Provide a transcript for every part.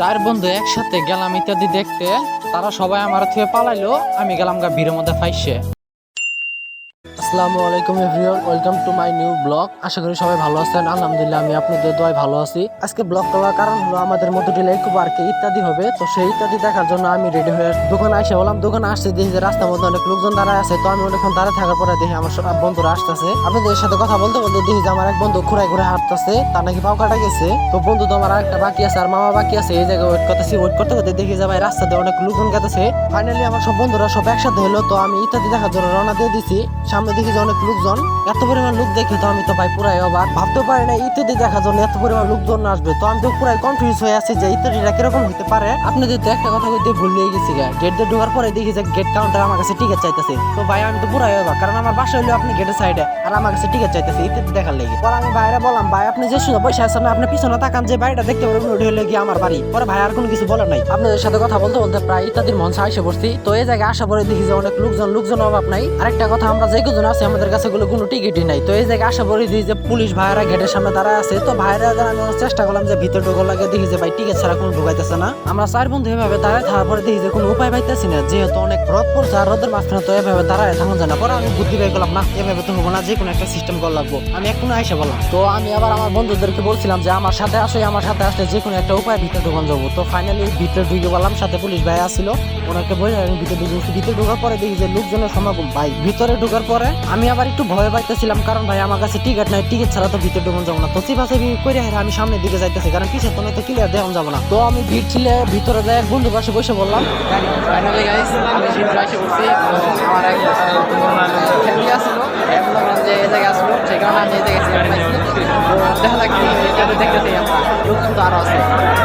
চার বন্ধু একসাথে গেলাম ইত্যাদি দেখতে, তারা সবাই আমার থেকে পালাইলো, আমি গেলাম গা ভিড়ের মধ্যে ফাইসে। আসসালামু আলাইকুম everyone, welcome to my new blog. আশা করি সবাই ভালো আছেন, আলহামদুলিল্লাহ আমি আপনাদের দোয়ায় ভালো আছি। আজকে ব্লগ করার কারণ হলো আমাদের মধুটি লেক পার্কে ইত্যাদি হবে, তো সেই ইত্যাদি দেখার জন্য আমি রেডি হয়ে দোকানে আসে বললাম, দোকানে আসছে, দেখি যে রাস্তার মধ্যে অনেক লোকজন দাঁড়ায় আছে, তো আমি অনেকক্ষণ দাঁড়ায় থাকার পরে দেখি আমার সব বন্ধুরা আসতেছে। আপনাদের সাথে কথা বলতে বলতে দেখি যে আমার এক বন্ধু ঘুরায় ঘুরে হাঁটতেছে, তার নাকি পাও কাটা গেছে। তো বন্ধু তো আমার আরেকটা বাকি আছে, আর মামা বাকি আছে, এই জায়গায় ওয়েট করতেছি ওয়েট করতে করতে দেখি যে ভাই রাস্তাতে অনেক লোকজন গেতেছে। ফাইনালি আমার সব বন্ধুরা সব একসাথে হলো, তো আমি ইত্যাদি দেখার জন্য রওনা দিয়ে দিছি। সামনে দেখি যে অনেক লোকজন, এত পরিমাণ লোক দেখে তো আমি তো ভাই পুরাই অবাক। ভাবতে পারি না ইত্যাদি দেখার জন্য এত পরিমাণ লোকজন আসবে। তো আমি তো পুরাই কনফিউজ হয়ে আছি যে ইত্যাদিটা কীরকম হতে পারে। আপনাদের তো একটা কথা কইতে ভুলে গেছি গা গেট দিয়ে ঢোকার পরে দেখি যে গেট কাউন্টার আমার কাছে টিকিট চাইতেছে। তো ভাই, আমি তো পুরাই অবাক, কারণ আমার বাসা হলো আপনি গেটের সাইডে আর আমার কাছে টিকিট চাইতেছে ইত্যাদি দেখার লেগে। পরে আমি ভাইরা বললাম, ভাই, আপনি যে শুনে বসে আছেন আপনি পিছনে তাকান, যে বাড়িটা দেখতে পারবেন, ওটা হলো গিয়ে আমার বাড়ি। পরে ভাই, আর কোনো কিছু বলার নাই। আপনাদের সাথে কথা বলতে বলতে প্রায় ইত্যাদির মঞ্চে এসে পড়ছি। তো এই জায়গায় আসা পরে দেখি যে অনেক লোকজন লোকজন অভাব নাই। আরেকটা কথা, আমরা যে কজন আছে, আমাদের কাছে গুলো কোনো টিকিটই নাই। তো এই জায়গায় আশা পরে দেখি যে পুলিশ ভাইরা গেটের সামনে দাঁড়ায় আছে, তো ভাইরা আমি চেষ্টা করলাম যে ভিতরে ঢোকার লাগে, দেখি যে ভাই টিকিট ছাড়া কোনো ঢুকাইতেছে না। আমরা চার বন্ধু এভাবে দাঁড়ায় থাকার পরে দেখি যে কোনো উপায় পাইতেছি না, যেহেতু অনেক রদ পড়ছে আর রোদের মাঝখানে তো এভাবে দাঁড়ায় থাকুন যায় না। পরে আমি বুদ্ধি বের করলাম, না, এভাবে তো হব না যে কোনো একটা সিস্টেম করা লাগবো। আমি এখন আইসা বললাম। তো আমি আবার আমার বন্ধুদেরকে বলছিলাম যে, আমার সাথে আসে, আমার সাথে আসলে যে কোনো একটা উপায় ভিতরে ঢোকান যাব। তো ফাইনালি ভিতরে ঢুকে বললাম সাথে পুলিশ ভাই আসছিল ওনাকে বলে ভিতরে ঢুকে ভিতরে ঢোকার পরে দেখি যে লোকজনের সমাগম, ভাই, ভিতরে ঢোকার পরে আমি আবার একটু ভয় পাইতেছিলাম, কারণ ভাই আমার কাছে টিকিট নাই টিকিট ছাড়া তো ভিতরে ডুবন যাব না। তো চিপাচাপি করে আমি সামনের দিকে যাইতেছি, কারণ পিছের তো তো ক্লিয়ার দেওয়া যাব না। তো আমি ভিড় ছিলে ভিতরে যাই এক বন্ধু পাশে বসে বললাম আমি আমার এক এই জায়গায় আসলো, সেই কারণে আমি এই জায়গায় দেখা এটা দেখতেছি তো আরও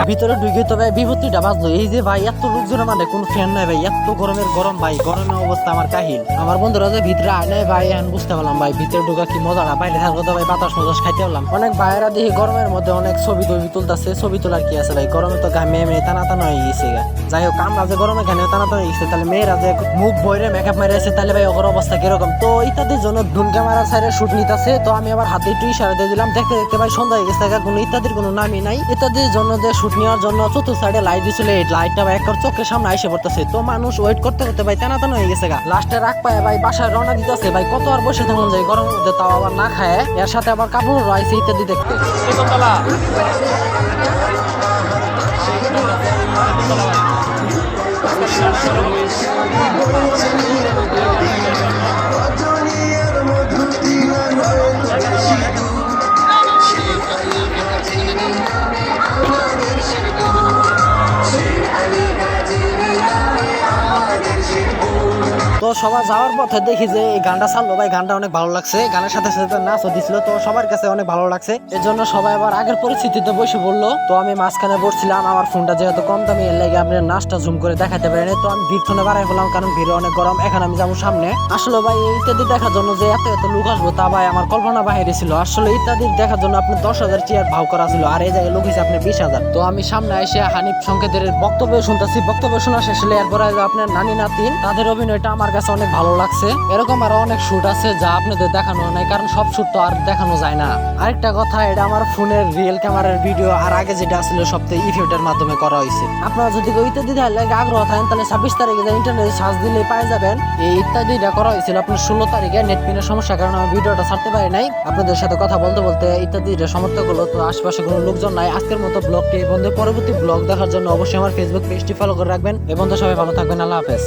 ভিতরে ঢুকে তো ভাই বিভূতিটা বাজলো। এই যে ভাই, এত লোকজন মানে কোন ফ্যান নাই ভাই, এত গরমের গরম ভাই, গরমের অবস্থা আমার কাহিল। আমার বন্ধুরা যে ভিতরে আয় ভাই এখন বুঝতে পারলাম ভাই, ভিতরে ঢোকা কি মজা না, বাইরে থাকলে তো ভাই বাতাস মজাস খাইতে পারলাম। অনেক ভাইয়েরা দেখি গরমের মধ্যে অনেক ছবি টবি তুলতেছে, ছবি তোলার কি আছে ভাই? গরমে তো গা মেয়ে মেয়ে টানা টানা হয়ে গেছে যাই হোক, আমরা যে গরমে ঘানে টানা টানা হয়ে গেছে, তাহলে মেয়েরা যে মুখ বইরে মেকআপ মেরে আছে, তাহলে ভাই ওর অবস্থা কীরকম? তো ইত্যাদির জন্য ডুন ক্যামেরা সাইডে শুট নিতেছে, তো আমি আবার হাতে একটু ইশারা দিয়ে দিলাম। দেখতে দেখতে ভাই সন্ধ্যা হয়ে গেছে কোনো ইত্যাদির কোনো নামই নাই। ইত্যাদির জন্য যে শুট নেওয়ার জন্য চতুর্থ সাইডে লাইট দিছিল, এই লাইটটা ভাই একবার চোখের সামনে এসে পড়তেছে। তো মানুষ ওয়েট করতে করতে ভাই টানা টানা হয়ে গেছে গা। লাস্টে রাখ পায় ভাই বাসায় রওনা দিতেছে, ভাই কত আর বসে থাকুন যায় গরমের মধ্যে তাও আবার না খায়। এর সাথে আবার কাপড় রয়েছে ইত্যাদি দেখতে। সবাই যাওয়ার পথে দেখি যে এই গানটা ছাড়লো ভাই গানটা অনেক ভালো লাগছে। গানের সাথে সাথে নাচও দিছিল, তো সবার কাছে অনেক ভালো লাগছে। এর জন্য সবাই আবার আগের পরিস্থিতিতে বসে বলল তো আমি মাঝখানে বসছিলাম, আমার ফোনটা যেহেতু কম দামি এর লাগে আপনি নাচটা জুম করে দেখাতে পারেনি। তো আমি ভিড় ফোনে বাড়াই ফেলাম কারণ ভিড় অনেক গরম। এখন আমি যাব সামনে। আসলে ভাই ইত্যাদি দেখার জন্য যে এত এত লোক আসব তা ভাই আমার কল্পনা বাহিরে ছিল। আসলে ইত্যাদি দেখার জন্য আপনি দশ হাজার চেয়ার ভাও করা ছিল, আর এই জায়গায় লোক হিসেবে আপনি বিশ হাজার। তো আমি সামনে এসে হানিফ সংকেতের বক্তব্য শুনতেছি। বক্তব্য শোনা শেষ হলে এরপরে আপনার নানি নাতিন। তাদের অভিনয়টা আমার কাছে অনেক ভালো লাগছে। এরকম আরও অনেক শুট আছে যা আপনাদের দেখানো নাই, কারণ সব শুট তো আর দেখানো যায় না। আরেকটা কথা, এটা আমার ফোনের রিয়েল ক্যামেরার ভিডিও আর আগে যেটা আসলে সপ্তাহে ইফেক্টের মাধ্যমে করা হয়েছে। আপনারা যদি কেউ ইত্যাদি লাগে আগ্রহ থাকেন, তাহলে ছাব্বিশ তারিখে ইন্টারনেটে সার্চ দিলে পাই যাবেন। এই ইত্যাদিটা করা হয়েছিল আপনার ষোলো তারিখে নেট পিনের সমস্যার কারণে আমি ভিডিওটা ছাড়তে পারি নাই। আপনাদের সাথে কথা বলতে বলতে ইত্যাদি সমর্থক হলো, তো আশেপাশে কোনো লোকজন নাই। আজকের মতো ব্লগটি বন্ধু পরবর্তী ব্লগ দেখার জন্য অবশ্যই আমার ফেসবুক পেজটি ফলো করে রাখবেন। এবং তো সবাই ভালো থাকবেন। আল্লাহ হাফেজ।